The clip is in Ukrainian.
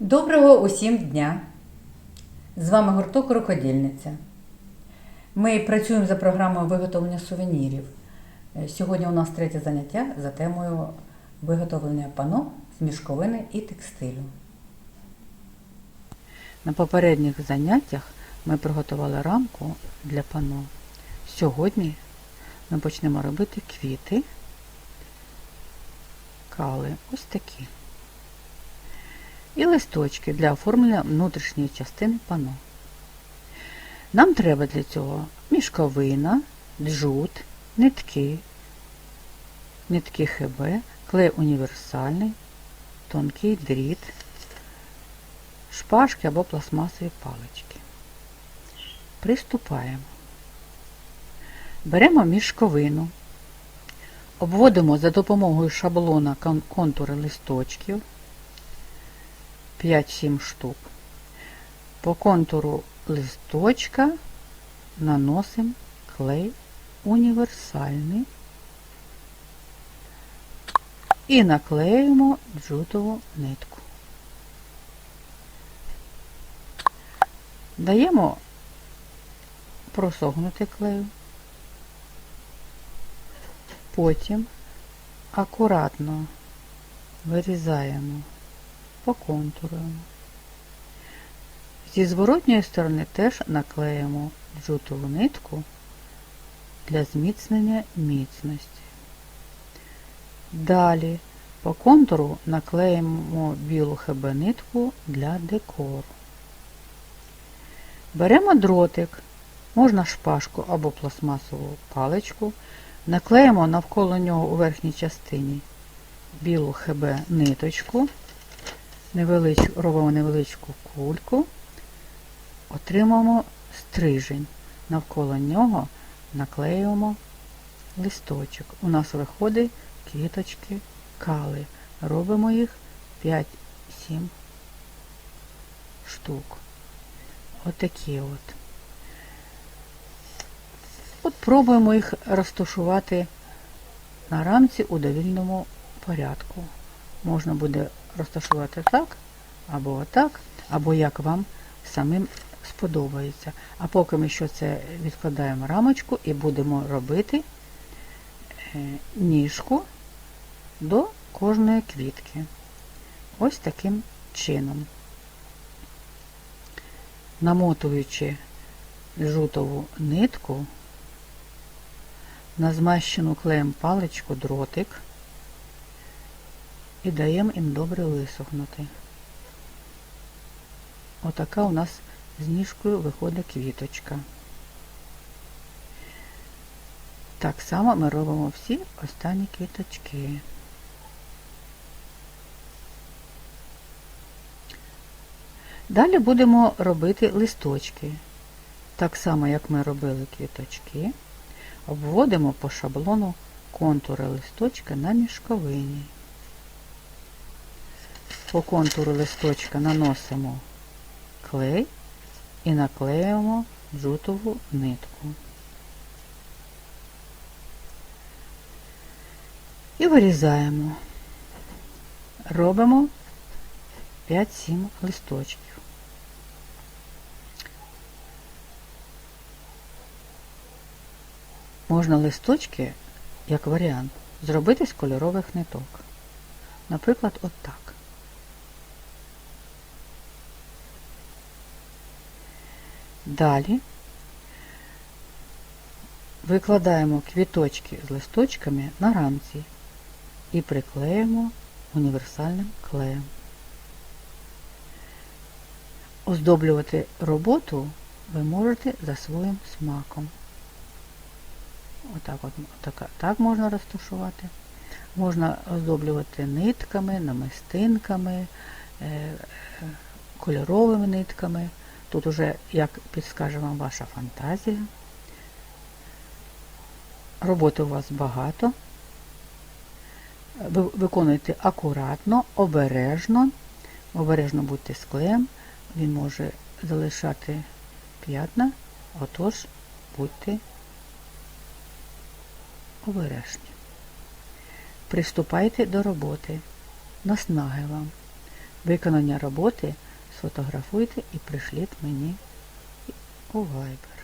Доброго усім дня! З вами гурток Рукодільниця. Ми працюємо за програмою виготовлення сувенірів. Е, Сьогодні у нас третє заняття за темою виготовлення пано з мішковини і текстилю. На попередніх заняттях ми приготували рамку для пано. Сьогодні ми почнемо робити квіти, кали, ось такі і листочки для оформлення внутрішньої частини пано. Нам треба для цього мішковина, джут, нитки, нитки ХБ, клей універсальний, тонкий дріт, шпажки або пластмасові палички. Приступаємо. Беремо мішковину, обводимо за допомогою шаблона контури листочків. 5-7 штук. По контуру листочка наносимо клей універсальний і наклеюємо джутову нитку. Даємо просогнути клею. Потім акуратно вирізаємо по контуру. Зі зворотньої сторони теж наклеїмо джутову нитку для зміцнення міцності. Далі по контуру наклеїмо білу ХБ нитку для декору. Беремо дротик, можна шпажку або пластмасову паличку, наклеїмо навколо нього у верхній частині білу ХБ ниточку невелич, робимо невеличку кульку, отримаємо стрижень. Навколо нього наклеюємо листочок. У нас виходить квіточки кали. Робимо їх 5-7 штук. Отакі от. От пробуємо їх розташувати на рамці у довільному порядку. Можна буде розташувати так, або отак, або як вам самим сподобається. А поки ми що це відкладаємо рамочку і будемо робити е, ніжку до кожної квітки. Ось таким чином. Намотуючи жутову нитку на змащену клеєм паличку дротик і даємо їм добре висохнути. Отака у нас з ніжкою виходить квіточка. Так само ми робимо всі останні квіточки. Далі будемо робити листочки. Так само, як ми робили квіточки, обводимо по шаблону контури листочка на мішковині. По контуру листочка наносимо клей і наклеюємо джутову нитку. І вирізаємо. Робимо 5-7 листочків. Можна листочки, як варіант, зробити з кольорових ниток. Наприклад, от Далі викладаємо квіточки з листочками на рамці і приклеїмо універсальним клеєм. Оздоблювати роботу ви можете за своїм смаком. Отак от, отака, так можна розташувати. Можна оздоблювати нитками, намистинками, е, е, кольоровими нитками. Тут уже, як підскаже вам ваша фантазія. Роботи у вас багато. Ви виконуйте акуратно, обережно. Обережно будьте з. Він може залишати п'ятна, отож будьте обережні. Приступайте до роботи. Наснаги вам. виконання роботи сфотографуйте і пришліть мені у Viber.